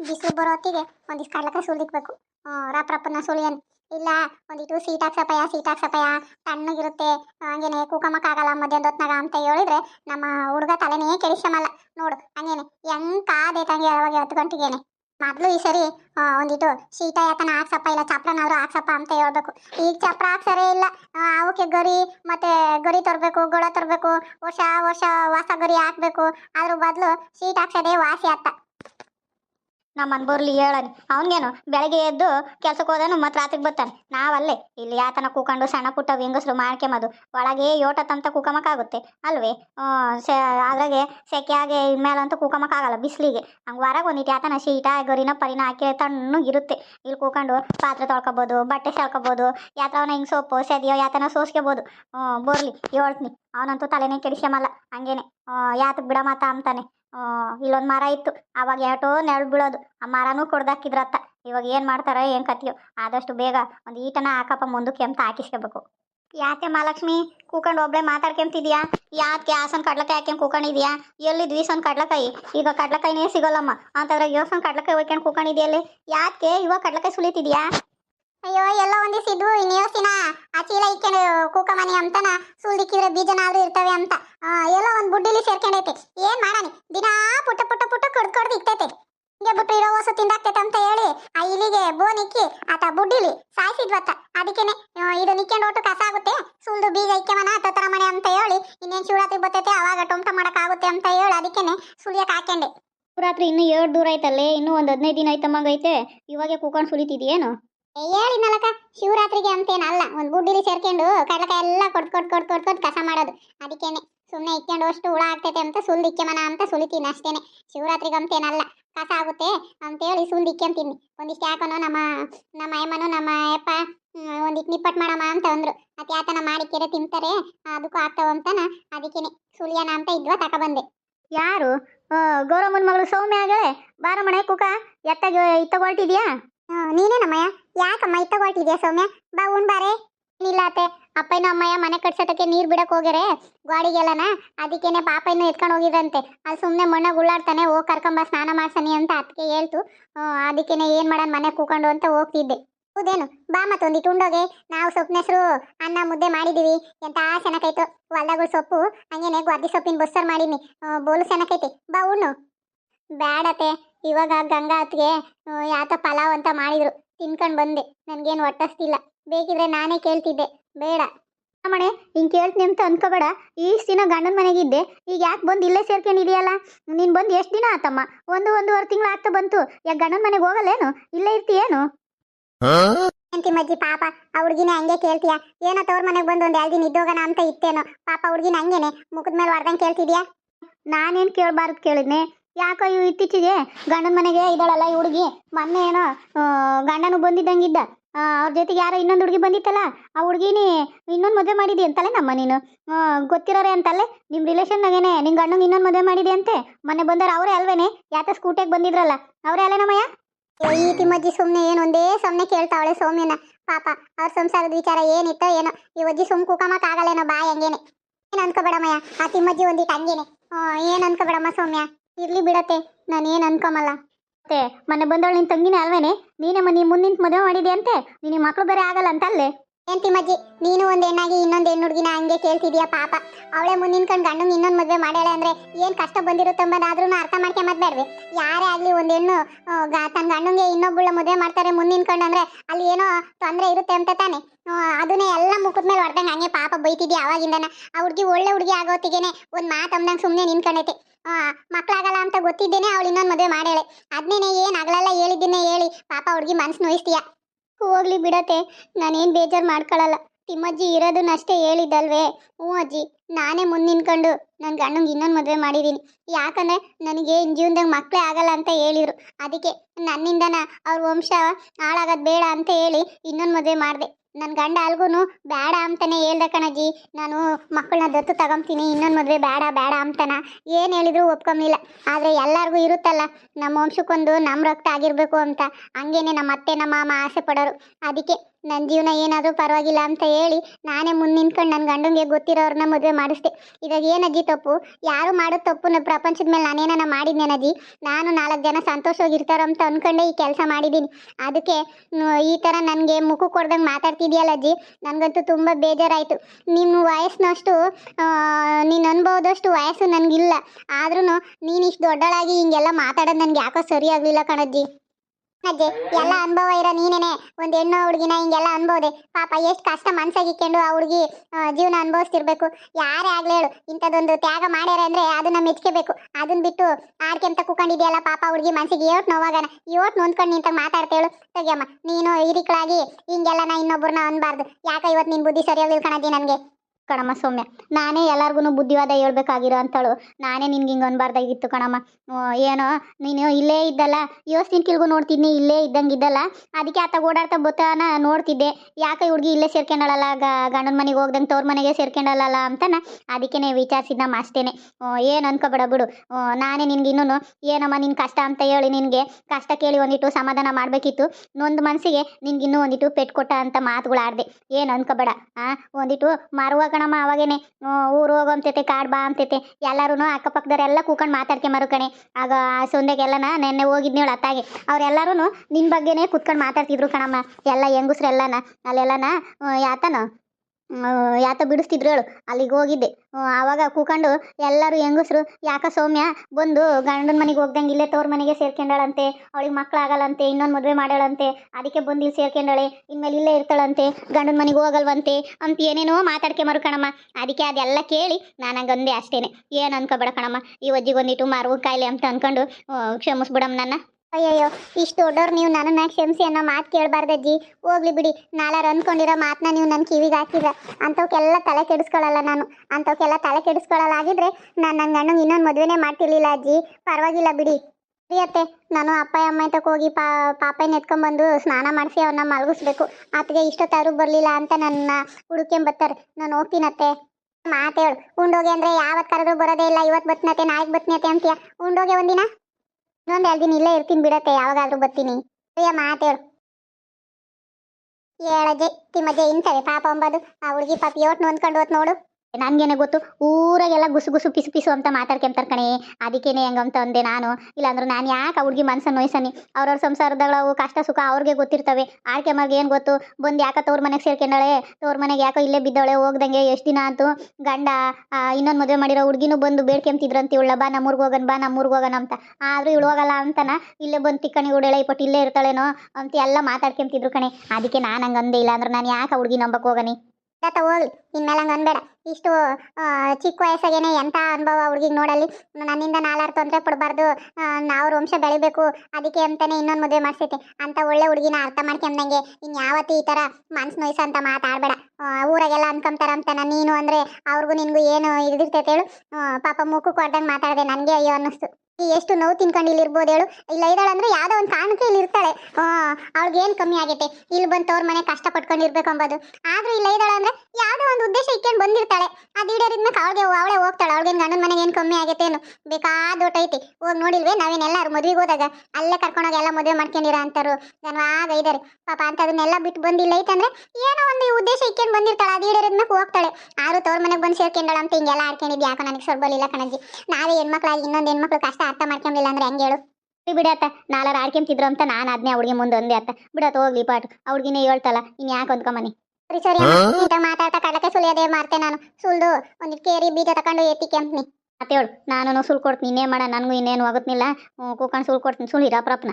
ಬಿಸಿಲು ಬರೋ ಹೊತ್ತಿಗೆ ಒಂದಿಷ್ಟು ಕಡ್ಲಕಾಯಿ ಸುಲಿಕ್ಬೇಕು ರಾಪ್ರಪ್ಪನ ಸುಳಿಯನ್ ಇಲ್ಲ ಒಂದಿಟ್ಟು ಸೀಟ್ ಹಾಕ್ಸಪ್ಪಯ್ಯ ಸೀಟ್ ಹಾಕ್ಸಪ್ಪಯ್ಯ, ತಣ್ಣಗಿರುತ್ತೆ, ಹಂಗೇನೆ ಕೂಕಮಕ್ಕಾಗಲ್ಲ ಮಧ್ಯಾಹ್ನ ಹೊತ್ನಾಗ ಅಂತ ಹೇಳಿದ್ರೆ ನಮ್ಮ ಹುಡುಗ ತಲೆನೇ ಕೆಡಿಸಮಲ್ಲ ನೋಡು, ಹಂಗೇನೆ, ಹೆಂಗ್ ಕಾದೈತಂಗೆ ಅವಾಗ ಹತ್ತು ಗಂಟೆಗೇನೆ? ಮೊದ್ಲು ಈ ಸರಿ ಒಂದಿಟ್ಟು ಶೀತ ಯಾತನ ಹಾಕ್ಸಪ್ಪ, ಇಲ್ಲ ಚಪ್ರನಾದ್ರು ಹಾಕ್ಸಪ್ಪ ಅಂತ ಹೇಳ್ಬೇಕು. ಈಗ ಚಪ್ರ ಹಾಕ್ಸರೇ ಇಲ್ಲ. ಅವಕ್ಕೆ ಗರಿ, ಮತ್ತೆ ಗರಿ ತರಬೇಕು, ಗೊಳ ತರಬೇಕು, ವರ್ಷ ವರ್ಷ ವಾಸ ಗರಿ ಹಾಕ್ಬೇಕು. ಅದ್ರ ಬದಲು ಶೀಟ್ ಹಾಕ್ಸೋದೇ ವಾಸಿ ಅತ್ತ. ನಮ್ಮ ಅನ್ಬೋರ್ಲಿ ಹೇಳನಿ. ಅವನಿಗೇನು, ಬೆಳಗ್ಗೆ ಎದ್ದು ಕೆಲ್ಸಕ್ಕೆ ಹೋದನು ಮತ್ತೆ ರಾತ್ರಿಗೆ ಬರ್ತಾನೆ. ನಾವಲ್ಲೇ. ಇಲ್ಲಿ ಯಾತನ ಕೂಕೊಂಡು ಸಣ್ಣ ಪುಟ್ಟ ಹೆಂಗಸರು ಮಾಡ್ಕೊಂಬದು ಒಳಗೆ ಯೋಟತ್ತಂತ ಕೂಕಮಕ್ಕಾಗುತ್ತೆ. ಅಲ್ವೇ? ಸೆ, ಅದ್ರಾಗೆ ಸೆಕೆಯಾಗೆ ಮೇಲಂತೂ ಕೂಕಮಕ್ಕಾಗಲ್ಲ ಬಿಸಿಲಿಗೆ. ಹಂಗೆ ಹೊರಗೆ ಒಂದಿಟ್ಟು ಯಾತನ ಶೀಟ, ಗರಿನ ಪರಿನ ಹಾಕಿ ತಣ್ಣಗಿರುತ್ತೆ ಇಲ್ಲಿ ಕೂಕೊಂಡು ಪಾತ್ರೆ ತೊಳ್ಕೊಬೋದು, ಬಟ್ಟೆ ಸೆಳ್ಕೊಬೋದು ಯಾತವನ ಹಿಂಗೆ ಸೊಪ್ಪು ಸೆದಿಯೋ ಯಾತನ ಸೋಸ್ಕೊಬೋದು. ಬೋರ್ಲಿ, ಹೇಳ್ತೀನಿ. ಅವನಂತೂ ತಲೆನೇ ಕೆಡಿಸ್ಕೊಂಬಲ್ಲ ಹಂಗೇನೆ. ಯಾತಕ್ಕೆ ಬಿಡ ಮಾತ ಅಂತಾನೆ. ಇಲ್ಲೊಂದು ಮರ ಇತ್ತು. ಅವಾಗ ಯಾಟೋ ನೆರಳು ಬೀಳೋದು. ಆ ಮರನೂ ಕೊಡ್ದಾಕಿದ್ರತ್ತ. ಇವಾಗ ಏನು ಮಾಡ್ತಾರೆ ಏನು ಕತಿಯೋ ಆದಷ್ಟು ಬೇಗ ಒಂದು ಈಟನ ಹಾಕಪ್ಪ ಮುಂದಕ್ಕೆ ಅಂತ ಹಾಕಿಸ್ಕೋಬೇಕು. ಯಾಕೆ ಮಹಾಲಕ್ಷ್ಮಿ? ಕೂಕೊಂಡು ಒಬ್ಳೆ ಮಾತಾಡ್ಕೊಂತಿದ್ಯಾ? ಯಾಕೆ ಆಸನ್ ಕಡ್ಲಕಾಯಿ ಹಾಕ್ಯಂಡ್ ಕೂಕೊಂಡಿದ್ಯಾ? ಎಲ್ಲಿ ದ್ವೀಸನ್ ಕಡ್ಲಕಾಯಿ? ಈಗ ಕಡ್ಲಕಾಯಿನೇ ಸಿಗೋಲ್ಲಮ್ಮ. ಅಂತಂದ್ರೆ ಯೋಸನ್ ಕಡ್ಲಕಾಯಿ ಹೋಗ್ಕೊಂಡು ಕೂಕೊಂಡಿದ್ಯಲ್ಲಿ ಯಾಕೆ ಇವಾಗ ಕಡ್ಲಕಾಯಿ ಸುಲಿತಿದ್ಯಾ? ಅಯ್ಯೋ, ಎಲ್ಲ ಒಂದಿಸಿದ್ದು ಇನ್ನೇಸಿನ ಆ ಚೀಲ ಇಕ್ಕೊಂಡು ಕೂಕಮನಿ ಅಂತನ ಸುಳ್ದಿಕ್ಕಿದ್ರೆ ಬೀಜನಾದ್ರೂ ಇರ್ತವೆ ಅಂತ. ಎಲ್ಲ ಒಂದು ಬುಡ್ಡಿಲಿ ಸೇರ್ಕೊಂಡೈತೆ. ಏನ್ ಮಾಡಾನಿ ದಿನಾ ಪುಟ್ಟ ಪುಟ್ಟ ಪುಟ್ಟ ಕೊಡ್ ಕೊಡ್ದು ಇಕ್ತೈತೆ. ಹಿಂಗೆ ಬಿಟ್ಟು ಇರೋ ಹೊಸ ತಿಂದಾಕ್ತೈತೆ ಅಂತ ಹೇಳಿ, ಆ ಇಲಿಗೆ ಬೋನ್ ಇಕ್ಕಿ ಆತ ಬುಡ್ಡಿಲಿ ಸಾಯಿಸಿದ್ವತ್ತ. ಅದಕ್ಕೇನೆ ಇದು ನಿಕ್ಕೊಂಡು ಒಟ್ಟು ಕಸ ಆಗುತ್ತೆ. ಸುಲ್ದು ಬೀಜ ಇಕ್ಕಮನ ತತರ ಮನೆ ಅಂತ ಹೇಳಿ, ಇನ್ನೇನ್ ಶಿವರಾತ್ರಿ ಬರ್ತೈತೆ, ಅವಾಗ ಟೊಮಟ ಮಾಡಕ್ ಆಗುತ್ತೆ ಅಂತ ಹೇಳಿ ಅದಕ್ಕೇನೆ ಸುಳಿಯಕ್ ಹಾಕೊಂಡೆ ಶಿವರಾತ್ರಿ ಇನ್ನೂ ಎರಡು ದೂರ ಐತಲ್ಲೇ ಇನ್ನೂ ಒಂದು ಹದಿನೈದು ದಿನ ಐತಮ್ಮಂಗೈತೆ ಇವಾಗೆ ಕೂಕೊಂಡು ಸುಲಿತಿದ್ಯೇನು ಹೇಳಿದ್ನಲಕ ಶಿವರಾತ್ರಿಗೆ ಅಂತೇನಲ್ಲ ಒಂದು ಬುಡ್ಡಿಲಿ ಸೇರ್ಕೊಂಡು ಕಡ್ಲಕಾಯಿ ಎಲ್ಲ ಕೊಟ್ಟು ಕೊಡ್ ಕೊಟ್ಟು ಕೊಟ್ಟು ಕೊಟ್ಟು ಕಸ ಮಾಡೋದು. ಅದಕ್ಕೇನೆ ಸುಮ್ಮನೆ ಇಕ್ಕೊಂಡು ಅಷ್ಟು ಹುಳ ಆಗ್ತೈತೆ ಅಂತ ಸುಲ್ದು ಇಕ್ಕೆಮನ ಅಂತ ಸುಲಿತೀನಿ ಅಷ್ಟೇನೆ. ಶಿವರಾತ್ರಿಗೆ ಅಂತೇನಲ್ಲ ಕಸ ಆಗುತ್ತೆ ಅಂತೇಳಿ ಸುಲ್ದು ಇಕ್ಕೊಂತೀನಿ ಒಂದಿಷ್ಟು ಯಾಕನೋ ನಮ್ಮ ನಮ್ಮ ಅಯ್ಯಮ್ಮನೋ ನಮ್ಮ ಅಪ್ಪ ಒಂದಿಟ್ಟು ನಿಪ್ಪಟ್ಟು ಮಾಡಮ್ಮ ಅಂತ ಅಂದ್ರು. ಅದು ಯಾತನ ಮಾಡಿ ಕೆರೆ ತಿಂತಾರೆ ಅದಕ್ಕೂ ಆಗ್ತಾವಂತನ ಅದಕ್ಕೇನೆ ಸುಲಿಯೋಣ ಅಂತ ಇದ್ವ ತಗೊಬಂದೆ ಯಾರು? ಗೌರಮ್ಮನ ಮಗಳು ಸೌಮ್ಯ ಆಗಳೆ ಬಾರ ಮನೆ ಕುಕ ಎತ್ತಾಗ ಇತ್ತಗೊಳ್ತಿದ್ಯಾ? ಹ್ಮ್, ನಮ್ಮಯ್ಯ ಯಾಕಮ್ಮ ಇತ್ತಗೊಳ್ತಿದ್ಯಾ ಸೌಮ್ಯ? ಬಾ ಉಣ್ ಬಾರೆ. ಇಲ್ಲ ಅತ್ತೆ, ಅಪ್ಪಯ್ಯನ ಅಮ್ಮಯ್ಯ ಮನೆ ಕಟ್ಸೋದಕ್ಕೆ ನೀರ್ ಬಿಡಕ್ ಹೋಗ್ಯಾರೆ ಗಾಡಿಗೆಲ್ಲನ ಅದಕ್ಕೇನೆ ಪಾಪಯ್ಯನ ಎತ್ಕೊಂಡು ಹೋಗಿದ್ರಂತೆ. ಅಲ್ಲಿ ಸುಮ್ಮನೆ ಮಣ್ಣಾಗ ಉಳ್ಳಾಡ್ತಾನೆ, ಹೋಗಿ ಕರ್ಕೊಂಬ, ಸ್ನಾನ ಮಾಡ್ಸನಿ ಅಂತ ಅದಕ್ಕೆ ಹೇಳ್ತು. ಅದಕ್ಕೇನೆ ಏನ್ ಮಾಡೋಣ ಮನೆ ಕೂಕೊಂಡು ಅಂತ ಹೋಗ್ತಿದ್ದೆ. ಹೌದೇನು? ಬಾ ಮತ್ತೊಂದು ಉಂಡೋಗೆ. ನಾವು ಸೊಪ್ಪಿನ ಹೆಸರು ಅನ್ನ, ಮುದ್ದೆ ಮಾಡಿದೀವಿ. ಎಂತ ಚೆನ್ನಾಗೈತು ಹೊಲ್ದಾಗಳು ಸೊಪ್ಪು, ಹಂಗೇನೆ ಗ್ವಾದಿ ಸೊಪ್ಪಿನ ಬಸ್ಸರ್ ಮಾಡೀನಿ. ಬೋಲು ಚೆನ್ನಾಗೈತೆ ಬಾ ಉಣ್ಣು. ಬ್ಯಾಡತೆ ಇವಾಗ ಗಂಗಾ ಅತ್ತಿಗೆ ಯಾತ ಪಲಾವ್ ಅಂತ ಮಾಡಿದ್ರು. ತಿನ್ಕೊಂಡ್ ಬಂದೆ. ನನಗೇನು ಹೊಟ್ಟಸ್ತಿಲ್ಲ ಬೇಕಿದ್ರೆ ನಾನೇ ಕೇಳ್ತಿದ್ದೆ. ಬೇಡ. ಮಣೆ ಹಿಂಗೆ ಕೇಳ್ತೀನಿ ಅಂತ ಅನ್ಕೋಬೇಡ. ಇಷ್ಟು ದಿನ ಗಂಡನ ಮನೆಗಿದ್ದೆ. ಈಗ ಯಾಕೆ ಬಂದು ಇಲ್ಲೇ ಸೇರ್ಕೊಂಡಿದೆಯಲ್ಲ? ನೀನು ಬಂದು ಎಷ್ಟು ದಿನ ಆತಮ್ಮ? ಒಂದು ಒಂದೂವರೆ ತಿಂಗಳು ಆಗ್ತಾ ಬಂತು. ಯಾಕೆ ಗಂಡನ ಮನೆಗೆ ಹೋಗಲ್ಲೇನು? ಇಲ್ಲೇ ಇರ್ತೀಯೇನು? ಅಂತಿಮ್ಮಜ್ಜಿ ಮಜ್ಜಿ ಪಾಪ ಆ ಹುಡುಗಿನ ಹಂಗೆ ಕೇಳ್ತೀಯ? ಏನೋ ತವ್ರ ಮನೆಗೆ ಬಂದು ಒಂದು ಎರಡು ದಿನ ಇದ್ದೋಗಣ ಅಂತ ಇತ್ತೇನೋ? ಪಾಪ ಹುಡುಗಿನ ಹಂಗೇನೆ? ಮುಖದ ಮೇಲೆ ಹೊಡ್ದಂಗೆ ಕೇಳ್ತಿದ್ಯಾ? ನಾನೇನು ಕೇಳಬಾರ್ದು ಕೇಳಿದ್ನೆ. ಯಾಕೋ ಇವು ಇತ್ತೀಚೆಗೆ ಗಂಡನ ಮನೆಗೆ ಇದ್ದಾಳಲ್ಲ ಈ ಹುಡುಗಿ. ಮೊನ್ನೆ ಏನೋ ಗಂಡನು ಬಂದಿದ್ದಂಗಿದ್ದ. ಅವ್ರ ಜೊತೆಗೆ ಯಾರೋ ಇನ್ನೊಂದು ಹುಡುಗಿ ಬಂದಿತ್ತಲ್ಲ, ಆ ಹುಡುಗಿನಿ ಇನ್ನೊಂದು ಮದುವೆ ಮಾಡಿದಿ ಅಂತಲೇ ನಮ್ಮ ನೀನು. ಗೊತ್ತಿರೋರೆ ಅಂತಲ್ಲೇ ನಿಮ್ಮ ರಿಲೇಷನ್ನಾಗೇನೆ ನಿನ್ನ ಗಂಡಂಗೆ ಇನ್ನೊಂದು ಮದುವೆ ಮಾಡಿದೆ ಅಂತೆ. ಮೊನ್ನೆ ಬಂದವ್ರು ಅವರೇ ಅಲ್ವೇನೆ? ಯಾತ ಸ್ಕೂಟಿಯಾಗಿ ಬಂದಿದ್ರಲ್ಲ. ಅವರೇ ಅಲ್ಲೇನಮ್ಮಯ್ಯ ಈ ತಿಮ್ಮಜ್ಜಿ ಸುಮ್ನೆ ಏನು ಒಂದೇ ಸುಮ್ನೆ ಕೇಳ್ತಾವಳೆ ಸೌಮ್ಯನ. ಪಾಪ, ಅವ್ರ ಸಂಸಾರದ ವಿಚಾರ ಏನಿತ್ತೋ ಏನೋ. ಈ ಅಜ್ಜಿ ಸುಮ್ ಕುಕಮಕ್ ಆಗಲ್ಲೇನೋ ಬಾಯ್ ಹಂಗೇನೆ. ಏನ್ ಅನ್ಕೋಬೇಡಮ್ಮಯ್ಯ ಆ ತಿಮ್ಮಜ್ಜಿ ಒಂದಿಟ್ಟು ಹಂಗೇನೆ. ಏನ್ ಅನ್ಕೋಬೇಡಮ್ಮ ಸೌಮ್ಯ? ಇರ್ಲಿ ಬಿಡತ್ತೆ ಏನ್ ಅನ್ಕೊಂಬಲ್ಲ ಮತ್ತೆ ಮೊನ್ನೆ ಬಂದವಳು ನಿನ್ ತಂಗಿನೇ ಅಲ್ವೇನೆ? ನೀನೇ ಮನೆ ಮುಂದಿನ ಮದುವೆ ಮಾಡಿದೆ ಅಂತೆ? ನಿನ್ನ ಮಕ್ಕಳು ಬೇರೆ ಆಗಲ್ಲ ಅಂತ ಅಲ್ಲೇ ಏನ್ ತಿಮ್ಮಜ್ಜಿ ನೀನು ಒಂದ್ ಹೆಣ್ಣಾಗಿ ಇನ್ನೊಂದ್ ಹೆಣ್ಣು ಹುಡ್ಗಿನ ಹಂಗೆ ಕೇಳ್ತಿದ್ಯಾ ಪಾಪ. ಅವಳೆ ಮುಂದಿನ ಕಣ್ ಇನ್ನೊಂದ್ ಮದ್ವೆ ಮಾಡ್ಯಾಳೆ ಅಂದ್ರೆ ಏನ್ ಕಷ್ಟ ಬಂದಿರುತ್ತಂಬದಾದ್ರೂ ಅರ್ಥ ಮಾಡ್ಕೊಂಬದ್ ಬೇಡ್ವೆ ಯಾರೇ ಆಗ್ಲಿ ಒಂದ್ ಹೆಣ್ಣು ತನ್ನ ಗಂಡಂಗೆ ಇನ್ನೊಬ್ಬಳ ಮದ್ವೆ ಮಾಡ್ತಾರೆ ಮುಂದಿನ ಅಂದ್ರೆ ಅಲ್ಲಿ ಏನೋ ತೊಂದ್ರೆ ಇರುತ್ತೆ ಅಂತ ತಾನೆ. ಅದನ್ನೇ ಎಲ್ಲ ಮುಖದ ಮೇಲೆ ಹೊಡ್ದಂಗೆ ಹಂಗೆ ಪಾಪ ಬೈತಿದ್ಯಾ ಅವಾಗಿಂದನ. ಆ ಹುಡ್ಗಿ ಒಳ್ಳೆ ಹುಡ್ಗಿ ಆಗೋತ್ತಿಗೆನೆ ಒಂದ್ ಮಾತು ಸುಮ್ನೆ ನಿನ್ಕೊಂಡೈತೆ ಆ, ಮಕ್ಳಾಗಲ್ಲ ಅಂತ ಗೊತ್ತಿದ್ದೇನೆ, ಅವಳು ಇನ್ನೊಂದು ಮದುವೆ ಮಾಡ್ಯಾಳೆ. ಅದ್ನೇನೆ ಏನ್ ಆಗ್ಲಲ್ಲ ಹೇಳಿದ್ದನ್ನೇ ಹೇಳಿ, ಪಾಪ ಹುಡುಗಿ ಮನ್ಸು ನೋಯಿಸ್ತೀಯ? ಹೋಗ್ಲಿ ಬಿಡತ್ತೆ, ನಾನೇನು ಬೇಜಾರು ಮಾಡ್ಕೊಳ್ಳಲ್ಲ ತಿಮ್ಮಜ್ಜಿ ಇರೋದನ್ನಷ್ಟೇ ಹೇಳಿದ್ದಲ್ವೇ? ಹ್ಞೂ ಅಜ್ಜಿ, ನಾನೇ ಮುಂದೆ ನಿಂತ್ಕೊಂಡು ನನ್ನ ಗಂಡಂಗೆ ಇನ್ನೊಂದು ಮದುವೆ ಮಾಡಿದ್ದೀನಿ ಯಾಕಂದ್ರೆ ನನಗೆ ಇನ್ನು ಜೀವನದಾಗ ಮಕ್ಕಳೇ ಆಗಲ್ಲ ಅಂತ ಹೇಳಿದರು. ಅದಕ್ಕೆ ನನ್ನಿಂದನ ಅವ್ರ ವಂಶ ಹಾಳಾಗೋದು ಬೇಡ ಅಂತ ಹೇಳಿ ಇನ್ನೊಂದು ಮದುವೆ ಮಾಡಿದೆ. ನನ್ನ ಗಂಡ ಅಲ್ಗೂ ಬೇಡ ಅಂತಾನೆ ಹೇಳ್ದೆ ಕಣಜ್ಜಿ. ನಾನು ಮಕ್ಕಳನ್ನ ದತ್ತು ತಗೊಂತೀನಿ ಇನ್ನೊಂದು ಮದುವೆ ಬೇಡ ಬೇಡ ಅಂತಾನ. ಏನು ಹೇಳಿದ್ರು ಒಪ್ಕೊಂಬಿಲ್ಲ ಆದರೆ ಎಲ್ಲರಿಗೂ ಇರುತ್ತಲ್ಲ, ನಮ್ಮ ವಂಶಕ್ಕೊಂದು ನಮ್ಮ ರಕ್ತ ಆಗಿರಬೇಕು ಅಂತ. ಹಂಗೇನೆ ನಮ್ಮ ಅತ್ತೆ, ನಮ್ಮ ಮಾಮ ಆಸೆ ಪಡೋರು. ಅದಕ್ಕೆ ನನ್ನ ಜೀವನ ಏನಾದರೂ ಪರವಾಗಿಲ್ಲ ಅಂತ ಹೇಳಿ ನಾನೇ ಮುಂದೆ ನಿಂತ್ಕೊಂಡು ನನ್ನ ಗಂಡನಿಗೆ ಗೊತ್ತಿರೋರನ್ನ ಮದುವೆ ಮಾಡಿಸ್ದೆ. ಇವಾಗ ಏನಜ್ಜಿ ತಪ್ಪು? ಯಾರು ಮಾಡೋ ತಪ್ಪು ಪ್ರಪಂಚದ ಮೇಲೆ ನಾನೇನ ಮಾಡಿದ್ನೇನಜ್ಜಿ ನಾನು ನಾಲ್ಕು ಜನ ಸಂತೋಷವಾಗಿರ್ತಾರೋ ಅಂತ ಅಂದ್ಕೊಂಡೆ ಈ ಕೆಲಸ ಮಾಡಿದ್ದೀನಿ. ಅದಕ್ಕೆ ಈ ಥರ ನನಗೆ ಮುಖ ಕೊಡ್ದಂಗೆ ಮಾತಾಡ್ತಿದ್ಯಲ್ಲ ಅಜ್ಜಿ? ನನಗಂತೂ ತುಂಬ ಬೇಜಾರಾಯಿತು. ನಿಮ್ಮ ವಯಸ್ಸಿನಷ್ಟು ನೀನು ಅನ್ಬೋದಷ್ಟು ವಯಸ್ಸು ನನಗಿಲ್ಲ. ಆದ್ರೂ ನೀನು ಇಷ್ಟು ದೊಡ್ಡಳಾಗಿ ಹಿಂಗೆಲ್ಲ ಮಾತಾಡೋದು ನನಗೆ ಯಾಕೋ ಸರಿ ಆಗಲಿಲ್ಲ ಕಣಜ್ಜಿ. ಅಜ್ಜಿ, ಎಲ್ಲ ಅನುಭವ ಇರೋ ನೀನೇನೆ. ಒಂದ್ ಹೆಣ್ಣು ಹುಡುಗಿನ ಹಿಂಗೆಲ್ಲ ಅನ್ಬೋದೆ ಪಾಪ ಎಷ್ಟು ಕಷ್ಟ ಮನ್ಸಾಗಿಕ್ಕೊಂಡು ಆ ಹುಡುಗಿ ಜೀವನ ಅನುಭವಿಸ್ತಿರ್ಬೇಕು. ಯಾರೇ ಆಗ್ಲಿ ಹೇಳು ಇಂಥದೊಂದು ತ್ಯಾಗ ಮಾಡ್ಯಾರ ಅಂದ್ರೆ ಅದನ್ನ ಮೆಚ್ಕೋಬೇಕು ಅದನ್ನ ಬಿಟ್ಟು ಆಡ್ಕೆಂತ ಕುಕೊಂಡಿದ್ಯಲ್ಲ ಪಾಪ ಹುಡುಗಿ ಮನ್ಸಿಗೆ ಏಟ್ ನೋವಾಗನ ಏಟ್ ನೊಂದ್ಕೊಂಡು ನಿಂತ ಮಾತಾಡ್ತೇಳು ತೆಗಿಯಮ್ಮ, ನೀನು ಹಿರಿಕಳಾಗಿ ಹಿಂಗೆಲ್ಲ ನಾ ಇನ್ನೊಬ್ಬರನ್ನ ಅನ್ಬಾರ್ದು. ಯಾಕ ಇವತ್ತು ನಿನ್ ಬುದ್ಧಿ ಸರಿಯಾಗಿ ಕಣದಿ ನನಗೆ? ಕಣಮ್ಮ, ಸೌಮ್ಯ. ನಾನೇ ಎಲ್ಲರಿಗೂ ಬುದ್ಧಿವಾದ ಹೇಳ್ಬೇಕಾಗಿರೋ ಅಂತಳು ನಾನೇ ನಿನ್ಗೆ ಹಿಂಗೆ ಅನ್ಬಾರ್ದಾಗಿತ್ತು ಕಣಮ್ಮ. ಏನೋ, ನೀನು ಇಲ್ಲೇ ಇದ್ದಲ್ಲ. ಯೋಸ್ತಿನ ಕಿಲ್ಗೂ ನೋಡ್ತಿದ್ನಿ, ಇಲ್ಲೇ ಇದ್ದಂಗಿದ್ದಲ್ಲ ಅದಕ್ಕೆ ಆತ ಓಡಾಡ್ತಾ ಬತ್ತಾನ ನೋಡ್ತಿದ್ದೆ. ಯಾಕೆ ಹುಡುಗಿ ಇಲ್ಲೇ ಸೇರ್ಕೊಂಡಳಲ್ಲ? ಗಂಡನ ಮನೆಗೆ ಹೋಗ್ದಂಗೆ ತವ್ರ ಮನೆಗೆ ಸೇರ್ಕೊಂಡಳಲ್ಲ ಅಂತನ? ಅದಕ್ಕೆ ವಿಚಾರಿಸಿದ್ನ ಅಷ್ಟೇನೆ. ಏನು ಅನ್ಕೋಬೇಡ ಬಿಡು. ನಾನೇ ನಿನ್ಗೆ ಇನ್ನೂ ಏನಮ್ಮ ನಿನ್ನ ಕಷ್ಟ ಅಂತ ಹೇಳಿ ನಿನಗೆ ಕಷ್ಟ ಕೇಳಿ ಒಂದಿಟ್ಟು ಸಮಾಧಾನ ಮಾಡಬೇಕಿತ್ತು. ನೊಂದು ಮನಸ್ಸಿಗೆ ನಿನ್ಗೆ ಇನ್ನೂ ಒಂದಿಟ್ಟು ಪೆಟ್ಟು ಕೊಟ್ಟ ಅಂತ ಮಾತುಗಳು ಆಡ್ದೆ ಏನು ಅನ್ಕೋಬೇಡ, ಆ? ಒಂದಿಟ್ಟು ಮಾರುವ ಕಣಮ್ಮ ಅವಾಗೇನೆ ಊರು ಹೋಗಂತೈತೆ ಕಾಡು ಬಾ ಅಂತೈತೆ. ಎಲ್ಲರೂ ಅಕ್ಕಪಕ್ಕದವರೆಲ್ಲ ಕೂಕೊಂಡು ಮಾತಾಡ್ಕೊಂಬರು ಕಣೆ. ಆಗ ಆ ಸೊಂದೆಗೆಲ್ಲನ ನೆನ್ನೆ ಹೋಗಿದ್ನೇಳು ಅತ್ತಾಗೆ. ಅವರೆಲ್ಲರೂ ನಿನ್ನ ಬಗ್ಗೆನೇ ಕೂತ್ಕೊಂಡು ಮಾತಾಡ್ತಿದ್ರು ಕಣಮ್ಮ. ಎಲ್ಲ ಹೆಂಗಸ್ರೆಲ್ಲನ ಅಲ್ಲೆಲ್ಲನ ಆ, ಯಾತನ? ಯಾತ ಬಿಡಿಸ್ತಿದ್ರು ಹೇಳು ಅಲ್ಲಿಗೆ ಹೋಗಿದ್ದೆ. ಆವಾಗ ಕೂಕೊಂಡು ಎಲ್ಲರೂ ಹೆಂಗಸ್ರು ಯಾಕ ಸೌಮ್ಯ ಬಂದು ಗಂಡನ ಮನೆಗೆ ಹೋಗ್ದಂಗೆ ಇಲ್ಲೇ ತವ್ರ ಮನೆಗೆ ಸೇರ್ಕೊಂಡಾಳಂತೆ ಅವಳಿಗೆ ಮಕ್ಕಳಾಗಲ್ಲಂತೆ ಇನ್ನೊಂದು ಮದುವೆ ಮಾಡ್ಯಾಳಂತೆ ಅದಕ್ಕೆ ಬಂದು ಇಲ್ಲಿ ಸೇರ್ಕೊಂಡಾಳೆ ಇನ್ಮೇಲೆ ಇಲ್ಲೇ ಇರ್ತಾಳಂತೆ ಗಂಡನ ಮನೆಗೆ ಹೋಗಲ್ವಂತೆ ಅಂತ ಏನೇನೋ ಮಾತಾಡ್ಕೊಂಬರು ಕಣಮ್ಮ. ಅದಕ್ಕೆ ಅದೆಲ್ಲ ಕೇಳಿ ನಾನು ಹಂಗಂದೆ ಅಷ್ಟೇನೆ. ಏನು ಅನ್ಕೋಬೇಡ ಕಣಮ್ಮ ಈ ಅಜ್ಜಿಗೆ ಒಂದಿಟ್ಟು ಮಾರು ಕಾಯಿಲೆ ಅಂತ ಅನ್ಕೊಂಡು ಆ, ಕ್ಷಮಿಸ್ಬಿಡಮ್ಮ ನನ್ನ. ಅಯ್ಯಯ್ಯೋ, ಇಷ್ಟು ದೊಡ್ಡವ್ರು ನೀವು ನನ್ನ ಕ್ಷಮಿಸಿ ಅನ್ನೋ ಮಾತು ಕೇಳಬಾರ್ದಜ್ಜಿ ಹೋಗ್ಲಿ ಬಿಡಿ ನಾಳೆ ಅಂದ್ಕೊಂಡಿರೋ ಮಾತನ್ನ ನೀವು ನನ್ನ ಕಿವಿಗೆ ಹಾಕಿದ್ರೆ. ಅಂಥವಕ್ಕೆಲ್ಲ ತಲೆ ಕೆಡಿಸ್ಕೊಳ್ಳಲ್ಲ ನಾನು. ಅಂಥವಕ್ಕೆಲ್ಲ ತಲೆ ಕೆಡಿಸ್ಕೊಳ್ಳಲಾಗಿದ್ರೆ ನಾನು ನನ್ನ ಗಂಡಂಗೆ ಇನ್ನೊಂದು ಮದುವೆನೇ ಮಾಡ್ತಿರ್ಲಿಲ್ಲ ಅಜ್ಜಿ. ಪರವಾಗಿಲ್ಲ ಬಿಡಿ. ಪ್ರಿಯತ್ತೆ ನಾನು ಅಪ್ಪ ಅಮ್ಮ ತಕ್ಕ ಹೋಗಿ ಪಾ, ಪಾಪನ ಎತ್ಕೊಂಡ್ಬಂದು ಸ್ನಾನ ಮಾಡಿಸಿ ಅವನ್ನ ಮಲಗಿಸ್ಬೇಕು. ಆತಗೆ ಇಷ್ಟೊತ್ತಾರು ಬರಲಿಲ್ಲ ಅಂತ ನನ್ನ ಹುಡುಕ್ಕೊಂಬತ್ತಾರೆ ನಾನು ಹೋಗ್ತೀನತ್ತೆ ಮಾತೇಳು, ಉಂಡೋಗಿ ಅಂದರೆ ಯಾವತ್ತು ಕರೆದ್ರು ಬರೋದೇ ಇಲ್ಲ ಇವತ್ತು ಬತ್ನತೆ ನಾಯಕ್ ಬತ್ನತೆ ಅಂತೀಯ? ಉಂಡೋಗೆ ಒಂದಿನ? ಇನ್ನೊಂದು ಎರಡು ದಿನ ಇಲ್ಲೇ ಇರ್ತೀನಿ ಬಿಡತ್ತೆ, ಯಾವಾಗಾದ್ರೂ ಬರ್ತೀನಿ. ಪ್ರಿಯ ಮಾತೇಳು ಹೇಳಜ್ಜೆ ತಿಮ್ಮಜ್ಜೆ ಇಂತವೆ ಪಾಪ ಅಂಬದು, ಆ ಹುಡುಗಿ ಪಾಪ ಯೋಟ್ ನೊಂದ್ಕೊಂಡು ಹೋತ್ ನೋಡು. ನನ್ಗೇನೆ ಗೊತ್ತು? ಊರಾಗೆಲ್ಲ ಗುಸು ಗುಸು ಪಿಸು ಪಿಸು ಅಂತ ಮಾತಾಡ್ಕೊಂತಾರೆ ಕಣೆ. ಅದಕ್ಕೇನೆ ಹೆಂಗಂತ ಅಂದೆ ನಾನು. ಇಲ್ಲಾಂದ್ರೆ ನಾನು ಯಾಕೆ ಹುಡುಗಿ ಮನ್ಸನ್ನು ನೋಯ್ಸನಿ ಅವ್ರವ್ರ ಸಂಸಾರದಗಳವು ಕಷ್ಟ ಸುಖ ಅವ್ರಿಗೆ ಗೊತ್ತಿರ್ತವೆ. ಆಳ್ಕೆ ಮರ್ಗೆ ಏನು ಗೊತ್ತು? ಬಂದು ಯಾಕೆ ತವ್ರ ಮನೆಗೆ ಸೇರ್ಕೊಂಡಾಳೆ? ತವ್ರ ಮನೆಗೆ ಯಾಕೋ ಇಲ್ಲೇ ಬಿದ್ದವಳೆ, ಹೋಗ್ದಂಗೆ ಎಷ್ಟು ದಿನ ಆಯ್ತು? ಗಂಡ ಇನ್ನೊಂದು ಮದುವೆ ಮಾಡಿರೋ ಹುಡುಗಿನೂ ಬಂದು ಬೇಡ್ಕೊಂತಿದ್ರಂತ ಇವಳ, ಬಾ ನಮ್ಮೂರ್ಗೆ ಹೋಗನ್, ಬಾ ನಮ್ಮೂರ್ಗೆ ಹೋಗನ್ ಅಂತ. ಆದ್ರೂ ಇವಳು ಹೋಗಲ್ಲ ಅಂತನ? ಇಲ್ಲೇ ಬಂದು ತಿಕ್ಕಣಿ ಉಡೇಳೆ ಇಪ್ಪಟ್ಟು ಇಲ್ಲೇ ಇರ್ತಾಳೇನೋ ಅಂತ ಎಲ್ಲ ಮಾತಾಡ್ಕೊಂತಿದ್ರು ಕಣೆ. ಅದಕ್ಕೆ ನಾನು ಹಂಗೆ ಅಂದೆ ಇಲ್ಲ ಅಂದ್ರೆ ನಾನು ಯಾಕೆ ಹುಡುಗಿ ನಂಬಕ್ಕೆ ಹೋಗನಿ? ಹೋಗ್ಲಿ. ಇನ್ಮೇಲೆ ಹಂಗೆ ಇಷ್ಟು ಚಿಕ್ಕ ವಯಸ್ಸಾಗೇನೆ ಎಂಥ ಅನುಭವ ಹುಡುಗಿಗೆ ನೋಡಲ್ಲಿ? ನನ್ನಿಂದ ನಾಲ್ಕು ತೊಂದರೆ ಪಡಬಾರ್ದು. ನಾವು ವಂಶ ಬೆಳಿಬೇಕು. ಅದಕ್ಕೆ ಅಂತಾನೆ ಇನ್ನೊಂದು ಮದುವೆ ಮಾಡಿಸೈತೆ. ಅಂತ ಒಳ್ಳೆ ಹುಡುಗಿನ ಅರ್ಥ ಮಾಡ್ಕೊಂಡಂಗೆ ಇನ್ನು ಯಾವತ್ತೂ ಈ ಥರ ಮನ್ಸು ನೋಯ್ಸೋ ಅಂತ ಮಾತಾಡಬೇಡ. ಊರಾಗೆಲ್ಲ ಅನ್ಕೊಂತಾರ ಅಂತ ನೀನು ಅಂದ್ರೆ ಅವ್ರಿಗೂ ನಿನಗೂ ಏನು ಇದಿರ್ತೈತೆ ಹೇಳು. ಪಾಪ ಮೂಕು ಕೊಡ್ದಂಗೆ ಮಾತಾಡಿದೆ ನನಗೆ ಅಯ್ಯೋ ಅನ್ನಿಸ್ತು. ಎಷ್ಟು ನೋವು ತಿನ್ಕೊಂಡು ಇಲ್ಲಿ ಇರ್ಬೋದು ಹೇಳು. ಇಲ್ಲ ಇದ್ದಾಳೆ ಅಂದ್ರೆ ಯಾವುದೋ ಒಂದು ಕಾರಣಕ್ಕೆ ಇಲ್ಲಿ ಇರ್ತಾಳೆ ಅವ್ಳಿಗೆ ಏನು ಕಮ್ಮಿ ಆಗೈತೆ? ಇಲ್ಲಿ ಬಂದು ತವ್ರ ಮನೆ ಕಷ್ಟ ಪಟ್ಕೊಂಡು ಇರ್ಬೇಕು ಅಂಬೋದು. ಆದರೂ ಇಲ್ಲ ಇದ್ದಾಳೆ ಅಂದ್ರೆ ಯಾವುದೋ ಒಂದು ಉದ್ದೇಶ ಇಟ್ಕೊಂಡು ಬಂದಿರ್ತಾಳೆ. ಅದು ಈಡೇರಿದ್ಮೇಲೆ ಅವಳಿಗೆ ಅವಳೇ ಹೋಗ್ತಾಳೆ. ಅವಳಿಗೆ ಗಂಡನ ಮನೆಗೆ ಏನು ಕಮ್ಮಿ ಆಗೈತೆ ಏನು? ಬೇಕಾದ ಊಟ ಐತಿ. ಹೋಗಿ ನೋಡಿಲ್ವೇ ನಾವೇನೆಲ್ಲರೂ ಮದುವೆಗೆ ಹೋದಾಗ? ಅಲ್ಲೇ ಕರ್ಕೊಂಡೋಗಿ ಎಲ್ಲ ಮದುವೆ ಮಾಡ್ಕೊಂಡಿರ ಅಂತಾರು. ಜನವಾಗ ಇದ್ದಾರೆ ಪಾಪ ಅಂತ ಅದನ್ನೆಲ್ಲ ಬಿಟ್ಟು ಬಂದಿಲ್ಲ ಐತಂದ್ರೆ ಏನೋ ಒಂದು ಉದ್ದೇಶ ಇಟ್ಕೊಂಡು ಬಂದಿರ್ತಾಳೆ? ಅದು ಈಡೇರಿದ್ಮೇಲೆ ಹೋಗ್ತಾಳೆ. ಆರು ತವ್ರ ಮನೆಗೆ ಬಂದು ಸೇರ್ಕೊಂಡಳ ಅಂತ ಹಿಂಗೆಲ್ಲ ಆಡ್ಕೊಂಡಿದ್ದು ಯಾಕೋ ನನಗೆ ಸೊರ್ಬಲಿಲ್ಲ ಕಣಜ್ಜಿ. ನಾವೇ ಹೆಣ್ಮಕ್ಳಾಗಿ ಇನ್ನೊಂದು ಹೆಣ್ಮಕ್ಳು ಕಷ್ಟ ಅರ್ಥ ಮಾಡ್ಕೊಂಡಿಲ್ಲ ಅಂದ್ರೆ ಹೆಂಗೆ ಹೇಳು? ಬಿಡತ್ತ ನಾಲ್ವರು ಆಡ್ಕೊಂತಿದ್ರು ಅಂತ ನಾನು ಅದನ್ನೇ ಹುಡುಗಿ ಮುಂದೆ ಒಂದೇ ಅತ್ತ. ಬಿಡತ್ತ ಹೋಗ್ಲಿ ಪಾಟ್. ಹುಡುಗಿನೇ ಹೇಳ್ತಲ್ಲ ಇನ್ ಯಾಕೆ ಅಂದ್ಕೊಂಬನಿ ಸರಿ ಸರಿ ಇಂತ ಮಾತಾಡ್ತಾ ಕಡಲಕ್ಕೆ ಸುಲಿಯೋದೇ ಮಾರ್ತೆ ನಾನು. ಸುಲ್ದು ಒಂದಿಟ್ಟು ಕೇರಿ ಬೀಜ ತಕೊಂಡು ಎತ್ತಿಕೆ ಅಂತೀನಿ. ಅತ್ತೇಳು ನಾನು ಸುಲ್ ಕೊಡ್ತೀನಿ. ಇನ್ನೇ ಮಾಡ? ನನಗೂ ಇನ್ನೇನು ಹೋಗುತ್ತಿಲ್ಲ ಕೂಕೊಂಡು ಸುಲ್ ಕೊಡ್ತೀನಿ. ಸುಳಿರ ಪ್ರಪ್ನ